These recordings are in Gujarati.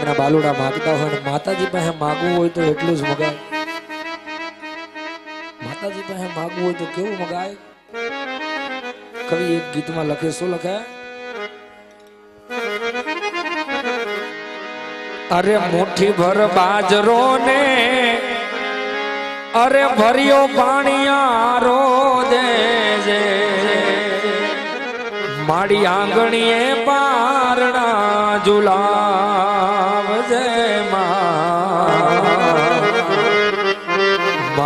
એમના બાલુડા માગતા હોય માતાજી પાસે માગવું હોય તો એટલું જ મગાય. માતાજી પાસે માગવું હોય તો કેવું મગાય? કવિ એક ગીતમાં લખે, શું લખે? અરે મુઠ્ઠી ભર બાજરો ને અરે ભર્યો પાણીયારો દેજે માડી આંગણીએ પારણા ઝુલા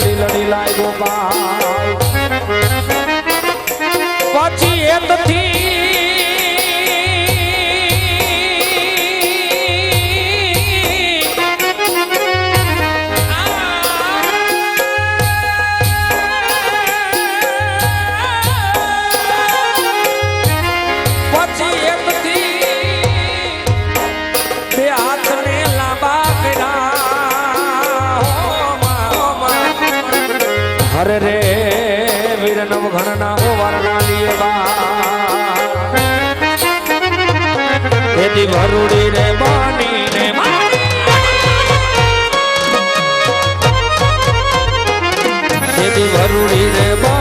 લડી લડી લાય ગોપાલ. પછી એતથી હરે રે વીર નવ ઘણ ના હો વરના લીએ બા એદી ભરુડી રે બાની રે એદી ભરુડી રે બા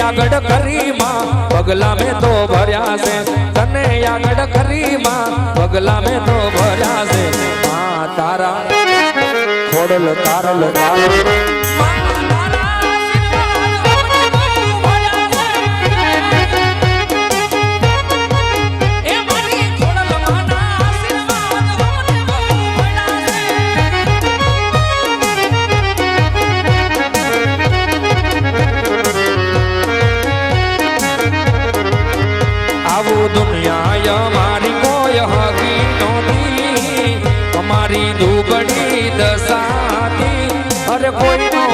આગળ કરીમાં, પગલા મેં તો ભર્યા છે. તને આગળ કરીમાં, પગલા મેં તો ભર્યા છે. મા તારા ખોડલ તારલ તારા. i'm depois do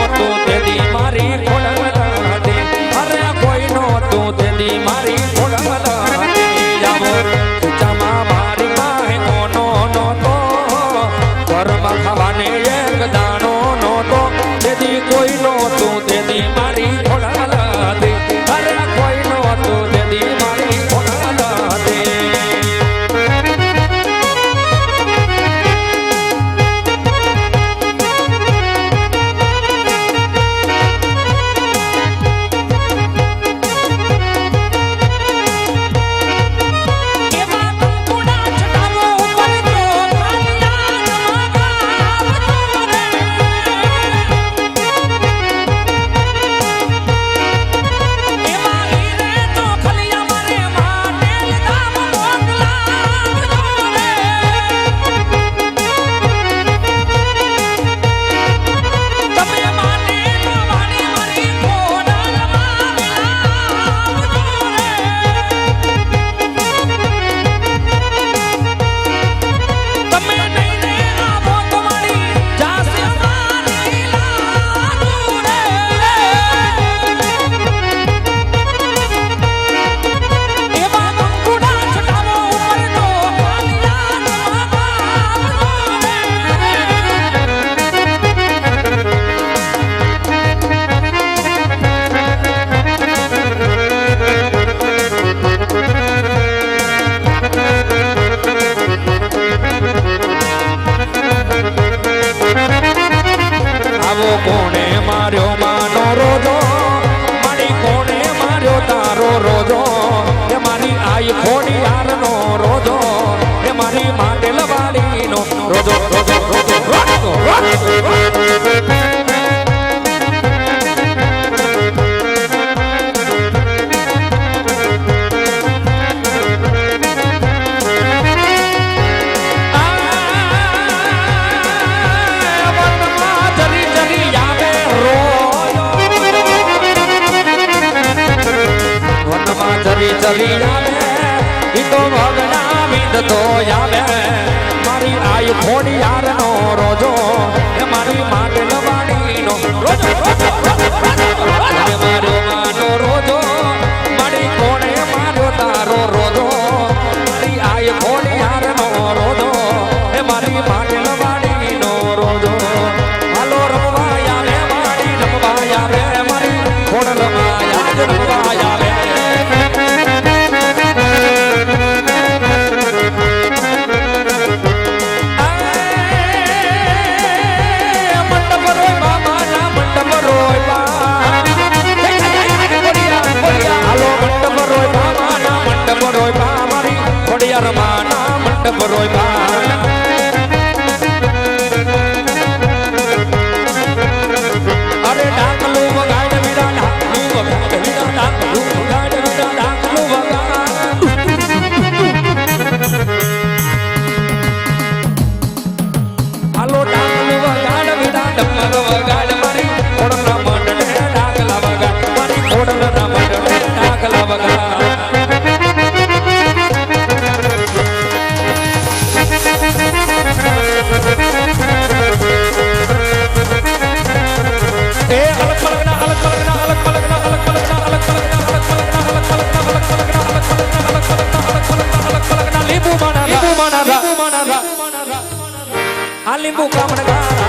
ખોડિયારનો રોજો એ મારી માંડેલ વાળીનો રોજો રોજો ચલી ઈ તો ભગના વિંધતો આવે મારી આયુ ખોડી યારનો રોજો. એ મારી માંડલ વાણીનો રોજો. મારો માનો રોજો આ લીંબુ કામણ ગાળા